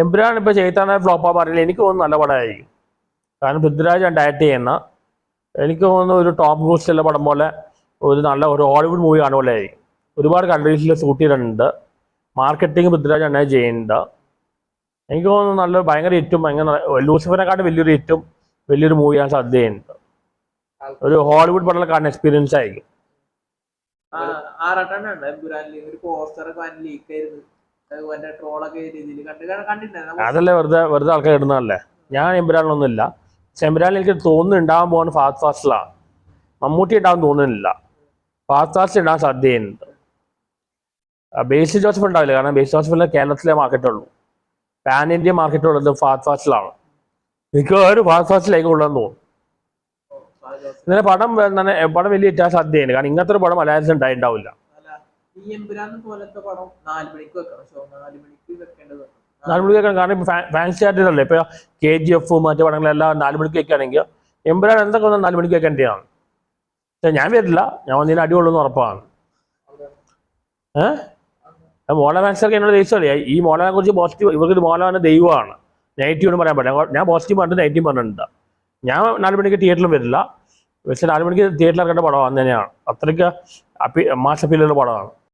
എംബ്രാൻ ഇപ്പോൾ ചെയ്താന ഫ്ലോപ്പാ പറയില്ല എനിക്ക് തോന്നുന്നു നല്ല പടമായിരിക്കും. കാരണം പൃഥ്വിരാജ് ഡയറക്റ്റ് ചെയ്യുന്ന എനിക്ക് തോന്നുന്നു ഒരു ടോപ്പ് ക്രൂസിലുള്ള പടം പോലെ ഒരു നല്ല ഒരു ഹോളിവുഡ് മൂവി കാണുന്ന പോലെ ആയിരിക്കും. ഒരുപാട് കൺട്രീസിൽ ഷൂട്ട് ചെയ്തിട്ടുണ്ട്. മാർക്കറ്റിംഗ് പൃഥ്വിരാജ് അണ്ണാ ചെയ്യുന്നുണ്ട്. എനിക്ക് തോന്നുന്നു നല്ല ഭയങ്കര ഹിറ്റും ഭയങ്കര ലൂസിഫറിനെക്കാട്ടും വലിയൊരു ഹിറ്റും വലിയൊരു മൂവിയാണ് ചെയ്യുന്നത്. ഒരു ഹോളിവുഡ് പടം കാണുന്ന എക്സ്പീരിയൻസ് ആയിരിക്കും. എമ്പുരാനിൽ ഒരു പോസ്റ്റർ ലീക്ക് ആയിരുന്നു. അതുപോലെ ട്രോളൊക്കെ രീതിയിൽ കണ്ട് കണ്ടിട്ടുണ്ടായിരുന്നു അതല്ലേ വെറുതെ വെറുതെ ആൾക്കാർ ഇടുന്നതല്ലേ? ഞാൻ എമ്പുരാനിലൊന്നുമില്ല പക്ഷെ എമ്പുരാനിൽ എനിക്ക് തോന്നുന്നു ഉണ്ടാവാൻ പോകാൻ ഫാസ്റ്റ് ഫാസ്റ്റിലാണ് മമ്മൂട്ടി ഉണ്ടാവാൻ തോന്നുന്നില്ല. ഫാസ്റ്റ് ഫാസ്റ്റ് ഇടാൻ ഉണ്ടാവാൻ സാധ്യതയുണ്ട് ബേസി ജോസഫ് ഉണ്ടാവില്ല. കാരണം ബേസി ജോസഫിലെ കേരളത്തിലെ മാർക്കറ്റുള്ളൂ പാൻ ഇന്ത്യ മാർക്കറ്റ് ഉള്ളത് ഫാസ്റ്റ് ഫാസ്റ്റിലാണ് മിക്കവാറും ഫാസ്റ്റ് ഫാസ്റ്റിലേക്ക് കൊള്ളാൻ തോന്നുന്നു. ഇങ്ങനെ പടം തന്നെ പടം വലിയ ഇറ്റാൻ സാധ്യതയുണ്ട്. കാരണം ഇങ്ങനത്തെ ഒരു പടം മലയാളത്തിൽ ഉണ്ടായിട്ടുണ്ടാവില്ല അല്ല ഈ എമ്പുരാൻ പോലത്തെ പടം നാല് മണിക്ക് വെക്കണം. ഷോ നാല് മണിക്ക് വെക്കേണ്ടത് നാല് മണിക്ക് വെക്കണം. കാരണം ഫാൻസ് ആയിട്ടല്ലേ ഇപ്പൊ കെ ജി എഫ് മറ്റു പടങ്ങളെല്ലാം നാല് മണിക്ക് വെക്കുകയാണെങ്കിൽ എമ്പുരാൻ എന്തൊക്കെ വന്നാൽ നാല് മണിക്ക് വെക്കേണ്ടതാണ് പക്ഷെ ഞാൻ വരില്ല. ഞാൻ വന്നതിന് അടികൊള്ളുന്ന ഉറപ്പാണ്. ഏഹ് മോള ഫാൻസൊക്കെ എന്നോട് ദേഷ്യമല്ലേ? ഈ മോളനെ കുറിച്ച് പോസിറ്റീവ് ഇവർക്ക് മോളനെ ദൈവമാണ്. നെഗറ്റീവ് ഒന്നും പറയാൻ പറ്റില്ല. ഞാൻ പോസിറ്റീവ് പറഞ്ഞിട്ട് നെഗറ്റീവ് പറഞ്ഞിട്ടുണ്ട്. ഞാൻ നാല് മണിക്ക് തിയേറ്ററിൽ വരില്ല. പക്ഷെ നാല് മണിക്ക് തിയേറ്ററിൽ ഇറക്കേണ്ട പടമാണ് തന്നെയാണ്. അത്രയ്ക്ക് അപ്പി മാസ് അപ്പീലുള്ള പടമാണ്.